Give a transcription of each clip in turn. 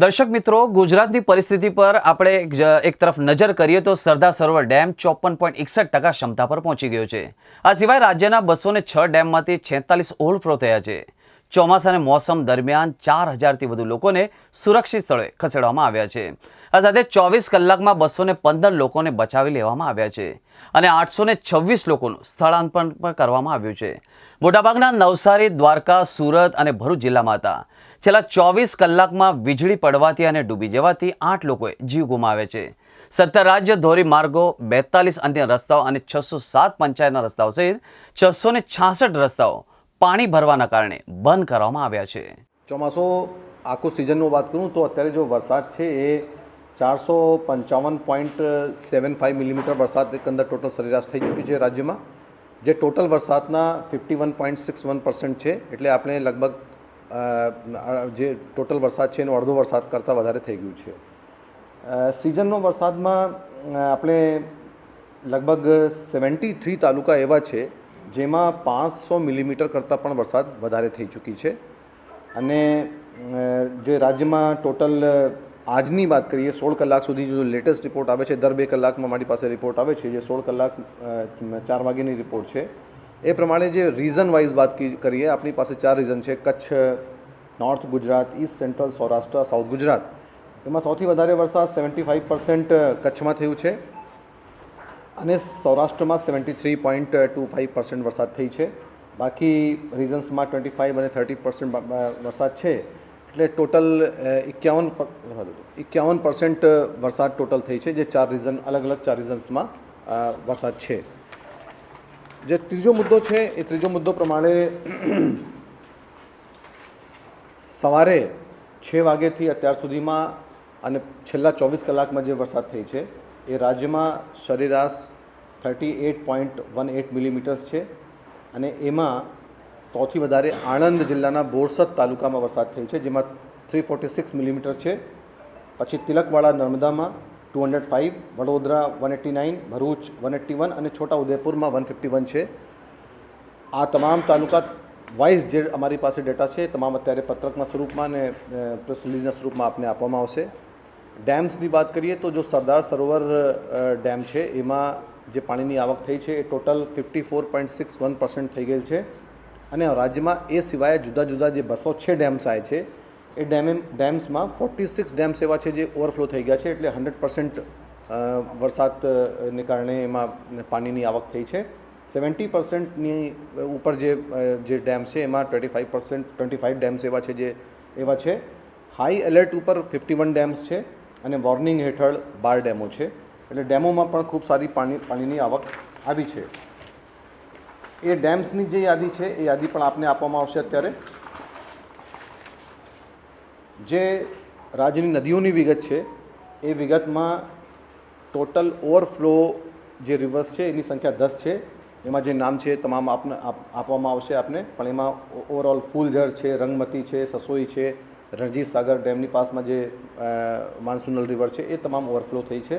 દર્શક મિત્રો, ગુજરાતની પરિસ્થિતિ પર આપણે એક તરફ નજર કરીએ તો સરદાર સરોવર ડેમ ચોપન પોઈન્ટ એકસઠ ટકા ક્ષમતા પર પહોંચી ગયો છે. આ સિવાય રાજ્યના બસો ને છ ડેમમાંથી છેતાલીસ ઓવરફ્લો થયા છે. ચોમાસાને મોસમ દરમિયાન ચાર હજારથી વધુ લોકોને સુરક્ષિત સ્થળે ખસેડવામાં આવ્યા છે. આ સાથે ચોવીસ કલાકમાં બસો પંદર લોકોને બચાવી લેવામાં આવ્યા છે અને આઠસો છવ્વીસ લોકોનું સ્થળાંતર પણ કરવામાં આવ્યું છે. મોટાભાગના નવસારી, દ્વારકા, સુરત અને ભરૂચ જિલ્લામાં હતા. છેલ્લા ચોવીસ કલાકમાં વીજળી પડવાથી અને ડૂબી જવાથી આઠ લોકોએ જીવ ગુમાવ્યા છે. સત્તર રાજ્ય ધોરી માર્ગો, બેતાલીસ અન્ય રસ્તાઓ અને છસો સાત પંચાયતના રસ્તાઓ સહિત છસો ને છાસઠ રસ્તાઓ પાણી ભરવાના કારણે બંધ કરવામાં આવ્યા છે. ચોમાસો આખું સિઝનનું વાત કરું તો અત્યારે જો વરસાદ છે એ ચારસો પંચાવન પોઈન્ટ સેવન ફાઇવ મિલીમીટર વરસાદ એક અંદર ટોટલ સરેરાશ થઈ ચૂકી છે રાજ્યમાં. જે ટોટલ વરસાદના fifty one point six one percent છે, એટલે આપણે લગભગ જે ટોટલ વરસાદ છે એનો અડધો વરસાદ કરતાં વધારે થઈ ગયું છે. સિઝનનો વરસાદમાં આપણે લગભગ સેવન્ટી થ્રી તાલુકા એવા છે જેમાં પાંચસો મિલીમીટર કરતાં પણ વરસાદ વધારે થઈ ચૂકી છે. અને જે રાજ્યમાં ટોટલ આજની વાત કરીએ, સોળ કલાક સુધી જો લેટેસ્ટ રિપોર્ટ આવે છે, દર બે કલાકમાં મારી પાસે રિપોર્ટ આવે છે, જે સોળ કલાક ચાર વાગ્યાની રિપોર્ટ છે. એ પ્રમાણે જે રીઝન વાઇઝ વાત કરીએ, આપણી પાસે ચાર રીઝન છે. Kutch north Gujarat east central Saurashtra south Gujarat. એમાં સૌથી વધારે વરસાદ સેવન્ટી ફાઇવ પર્સન્ટ કચ્છમાં થયું છે અને સૌરાષ્ટ્રમાં seventy three point two five percent વરસાદ થઈ છે. બાકી રિઝન્સમાં ટ્વેન્ટી ફાઇવ અને થર્ટી પર્સન્ટ વરસાદ છે. એટલે ટોટલ એકાવન એકાવન પર્સન્ટ વરસાદ ટોટલ થઈ છે. જે ચાર રીઝન અલગ અલગ ચાર રીઝન્સમાં વરસાદ છે. જે ત્રીજો મુદ્દો છે, એ ત્રીજો મુદ્દો પ્રમાણે સવારે છ વાગ્યાથી અત્યાર સુધીમાં અને છેલ્લા ચોવીસ કલાકમાં જે વરસાદ થઈ છે, એ રાજ્યમાં સરેરાશ thirty eight point one eight millimetres છે અને એમાં સૌથી વધારે આણંદ જિલ્લાના બોરસદ તાલુકામાં વરસાદ થઈ છે, જેમાં થ્રી ફોર્ટી સિક્સ મિલીમીટર છે. પછી Tilakwada, નર્મદામાં two hundred five Vadodara one eighty nine, Bharuch one eighty one અને છોટા ઉદેપુરમાં વન ફિફ્ટી વન છે. આ તમામ તાલુકા વાઇઝ જે અમારી પાસે ડેટા છે તમામ અત્યારે પત્રકના સ્વરૂપમાં અને પ્રેસ રિલીઝના સ્વરૂપમાં આપને આપવામાં આવશે. ડેમ્સની વાત કરીએ તો જો સરદાર સરોવર ડેમ છે, એમાં જે પાણીની આવક થઈ છે એ total fifty four point six one percent થઈ ગયેલ છે. અને રાજ્યમાં એ સિવાય જુદા જુદા જે બસો છે ડેમ્સ આવે છે એ ડેમ ડેમ્સમાં ફોર્ટી સિક્સ ડેમ્સ એવા છે જે ઓવરફ્લો થઈ ગયા છે એટલે હંડ્રેડ પર્સન્ટ વરસાદને કારણે એમાં પાણીની આવક થઈ છે. સેવન્ટી પર્સન્ટની ઉપર જે જે ડેમ છે એમાં twenty five percent twenty five dams એવા છે જે, એવા છે. હાઈ એલર્ટ ઉપર ફિફ્ટી વન ડેમ્સ છે અને વોર્નિંગ હેઠળ બાર ડેમો છે. એટલે ડેમોમાં પણ ખૂબ સારી પાણી, પાણીની આવક આવી છે. એ ડેમ્સની જે યાદી છે, એ યાદી પણ આપને આપવામાં આવશે અત્યારે. જે રાજ્યની નદીઓની વિગત છે, એ વિગતમાં ટોટલ ઓવરફ્લો જે રિવર્સ છે, એની સંખ્યા દસ છે. એમાં જે નામ છે તમામ આપને આપવામાં આવશે આપને. પણ એમાં ઓવરઓલ ફૂલઝર છે, રંગમતી છે, સસોઈ છે, રણજીત સાગર ડેમની પાસમાં જે માનસુનલ રિવર છે, એ તમામ ઓવરફ્લો થઈ છે.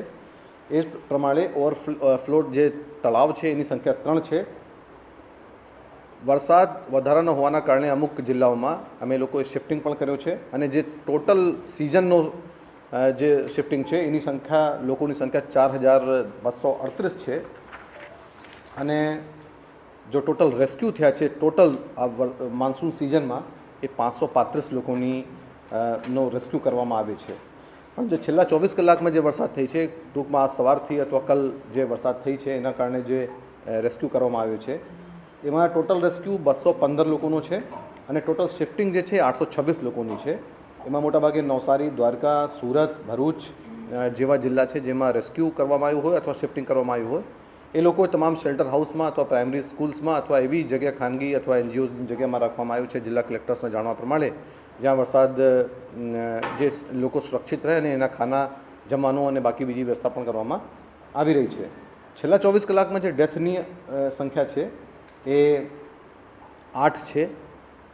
એ પ્રમાણે ઓવરફ્લો જે તળાવ છે, એની સંખ્યા ત્રણ છે. વરસાદ વધારાનો હોવાના કારણે અમુક જિલ્લાઓમાં અમે લોકોએ શિફ્ટિંગ પણ કર્યો છે અને જે ટોટલ સિઝનનો જે શિફ્ટિંગ છે, એની સંખ્યા, લોકોની સંખ્યા ચાર હજાર બસો અડત્રીસ છે. અને જો ટોટલ રેસ્ક્યુ થયા છે ટોટલ આ માનસૂન સિઝનમાં એ પાંચસો પાંત્રીસ લોકોની નો રેસ્ક્યુ કરવામાં આવે છે. પણ જે છેલ્લા ચોવીસ કલાકમાં જે વરસાદ થઈ છે, ટૂંકમાં આ સવારથી અથવા કલ જે વરસાદ થઈ છે, એના કારણે જે રેસ્ક્યુ કરવામાં આવ્યો છે એમાં ટોટલ રેસ્ક્યુ બસો પંદર લોકોનો છે અને ટોટલ શિફ્ટિંગ જે છે આઠસો છવ્વીસ લોકોની છે. એમાં મોટાભાગે નવસારી, દ્વારકા, સુરત, ભરૂચ જેવા જિલ્લા છે જેમાં રેસ્ક્યુ કરવામાં આવ્યું હોય અથવા શિફ્ટિંગ કરવામાં આવ્યું હોય. એ લોકો તમામ શેલ્ટર હાઉસમાં અથવા પ્રાઇમરી સ્કૂલ્સમાં અથવા એવી જગ્યા ખાનગી અથવા એનજીઓની જગ્યામાં રાખવામાં આવ્યું છે જિલ્લા કલેક્ટર્સને જાણવા પ્રમાણે. જ્યાં વરસાદ જે લોકો સુરક્ષિત રહે અને એના ખાના, જમવાનું અને બાકી બીજી વ્યવસ્થા પણ કરવામાં આવી રહી છે. છેલ્લા ચોવીસ કલાકમાં જે ડેથની સંખ્યા છે એ આઠ છે.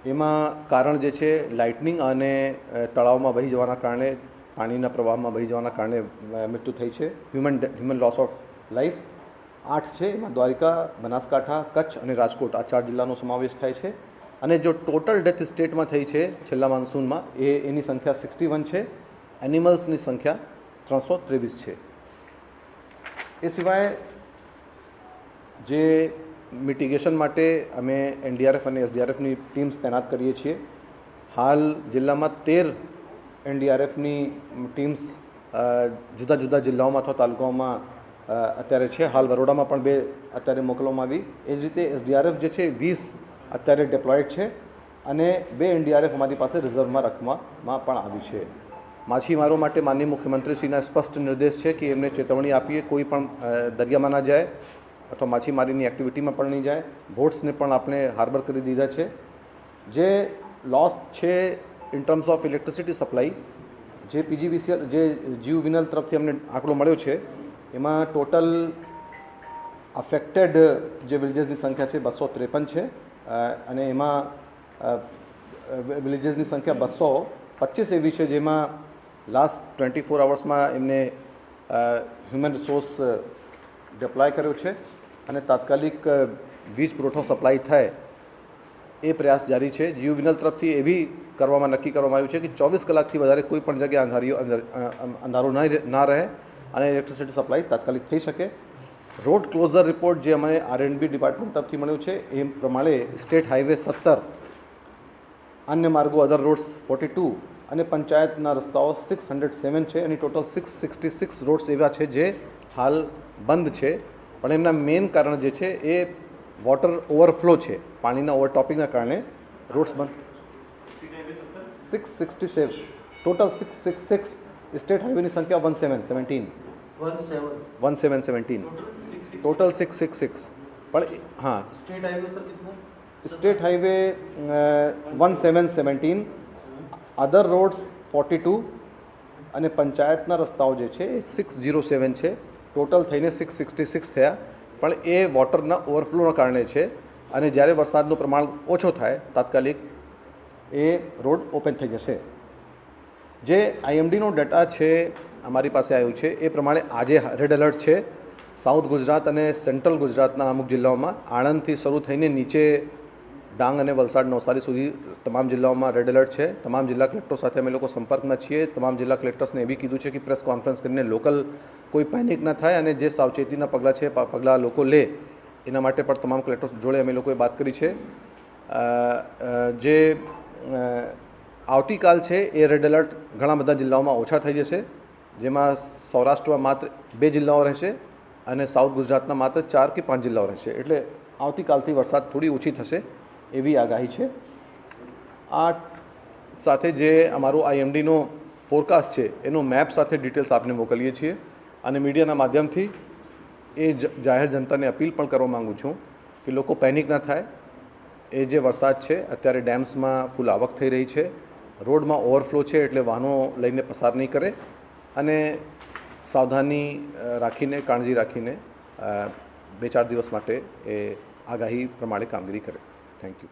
એમાં કારણ જે છે લાઇટનિંગ અને તળાવમાં વહી જવાના કારણે, પાણીના પ્રવાહમાં વહી જવાના કારણે મૃત્યુ થઈ છે. Human human loss of life આઠ છે, એમાં દ્વારિકા, બનાસકાંઠા, કચ્છ અને રાજકોટ આ ચાર જિલ્લાનો સમાવેશ થાય છે. અને જો ટોટલ ડેથ સ્ટેટમાં થઈ છે, છેલ્લા માન્સૂનમાં એ, એની સંખ્યા સિક્સટી વન છે. એનિમલ્સની સંખ્યા ત્રણસો ત્રેવીસ છે. એ સિવાય જે મિટિગેશન માટે અમે એનડીઆરએફ અને એસડીઆરએફની ટીમ્સ તૈનાત કરીએ છીએ. હાલ જિલ્લામાં તેર એનડીઆરએફની ટીમ્સ જુદા જુદા જિલ્લાઓમાં અથવા તાલુકાઓમાં અત્યારે છે. હાલ બરોડામાં પણ બે અત્યારે મોકલવામાં આવી. એ જ રીતે એસડીઆરએફ જે છે, વીસ અત્યારે ડેપ્લોયડ છે અને બે એનડીઆરએફ અમારી પાસે રિઝર્વમાં રાખવામાં પણ આવી છે. માછીમારો માટે માનનીય મુખ્યમંત્રીશ્રીના સ્પષ્ટ નિર્દેશ છે કે એમને ચેતવણી આપીએ, કોઈ પણ દરિયામાં ના જાય. અથવા માછીમારીની એક્ટિવિટીમાં પણ નહીં જાય. બોટ્સને પણ આપણે હાર્બર કરી દીધા છે. જે લોસ છે in terms of electricity supply જે પીજીવીસીએલ જે જીવ વિનલ તરફથી અમને આંકડો મળ્યો છે, એમાં ટોટલ અફેક્ટેડ જે વિલેજીસની સંખ્યા છે બસો ત્રેપન છે. અને એમાં વિલેજીસની સંખ્યા બસો પચીસ એવી છે જેમાં લાસ્ટ ટ્વેન્ટી ફોર અવર્સમાં એમને હ્યુમન રિસોર્સ ડિપ્લોય કર્યો છે. અને તાત્કાલિક વીજ પુરવઠો સપ્લાય થાય એ પ્રયાસ જારી છે. જીઓ વિનલ તરફથી એ બી કરવામાં નક્કી કરવામાં આવ્યું છે કે ચોવીસ કલાકથી વધારે કોઈ પણ જગ્યાએ અંધારીઓ અંધારું ના રહે અને ઇલેક્ટ્રિસિટી સપ્લાય તાત્કાલિક થઈ શકે. રોડ ક્લોઝર રિપોર્ટ જે અમને આરએનબી ડિપાર્ટમેન્ટ તરફથી મળ્યો છે, એ પ્રમાણે સ્ટેટ હાઈવે સત્તર, અન્ય માર્ગો અધર રોડ્સ ફોર્ટી ટુ અને પંચાયતના રસ્તાઓ સિક્સ હંડ્રેડ સેવન છે અને total six sixty six roads એવા છે જે હાલ બંધ છે. પણ એમના મેઇન કારણ જે છે એ વોટર ઓવરફ્લો છે. પાણીના ઓવરટોપિંગના કારણે રોડ્સ બંધ. Six sixty seven total six six six state હાઈવેની સંખ્યા one seven seventeen one seven seventeen total six six six પણ હા. State highway one seven seventeen other roads forty two અને પંચાયતના રસ્તાઓ જે છે એ સિક્સ ઝીરો સેવન છે. ટોટલ થઈને સિક્સ સિક્સટી સિક્સ થયા. પણ એ વોટરના ઓવરફ્લોના કારણે છે. અને જ્યારે વરસાદનું પ્રમાણ ઓછો થાય, તાત્કાલિક એ રોડ ઓપન થઈ જશે. જે આઈએમડીનો ડેટા છે, અમારી પાસે આવ્યું છે, એ પ્રમાણે આજે રેડ એલર્ટ છે. સાઉથ ગુજરાત અને સેન્ટ્રલ ગુજરાતના અમુક જિલ્લાઓમાં આણંદથી શરૂ થઈને નીચે ડાંગ અને વલસાડ નવસારી સુધી તમામ જિલ્લાઓમાં રેડ એલર્ટ છે. તમામ જિલ્લા કલેક્ટરો સાથે અમે લોકો સંપર્કમાં છીએ. તમામ જિલ્લા કલેક્ટર્સને એ બી કીધું છે કે પ્રેસ કોન્ફરન્સ કરીને લોકલ કોઈ પેનિક ન થાય અને જે સાવચેતીના પગલાં છે પગલાં લોકો લે, એના માટે પણ તમામ કલેક્ટર્સ જોડે અમે લોકોએ વાત કરી છે. જે આવતીકાલ છે એ રેડ એલર્ટ ઘણા બધા જિલ્લાઓમાં ઓછા થઈ જશે. જેમાં સૌરાષ્ટ્રમાં માત્ર બે જિલ્લાઓ રહેશે અને સાઉથ ગુજરાતના માત્ર ચાર કે પાંચ જિલ્લાઓ રહેશે. એટલે આવતીકાલથી વરસાદ થોડી ઓછી થશે. એવી આગાહી છે. આ સાથે જે અમારું આઈએમડીનો ફોરકાસ્ટ છે, એનો મેપ સાથે ડિટેલ્સ આપને મોકલીએ છીએ અને મીડિયાના માધ્યમથી એ જાહેર જનતાને અપીલ પણ કરવા માગું છું કે લોકો પેનિક ના થાય. એ જે વરસાદ છે, અત્યારે ડેમ્સમાં ફૂલ આવક થઈ રહી છે. રોડમાં ઓવરફ્લો છે એટલે વાહનો લઈને પસાર નહીં કરે અને સાવધાની રાખીને, કાળજી રાખીને બે ચાર દિવસ માટે એ આગાહી પ્રમાણે કામગીરી કરે. Thank you.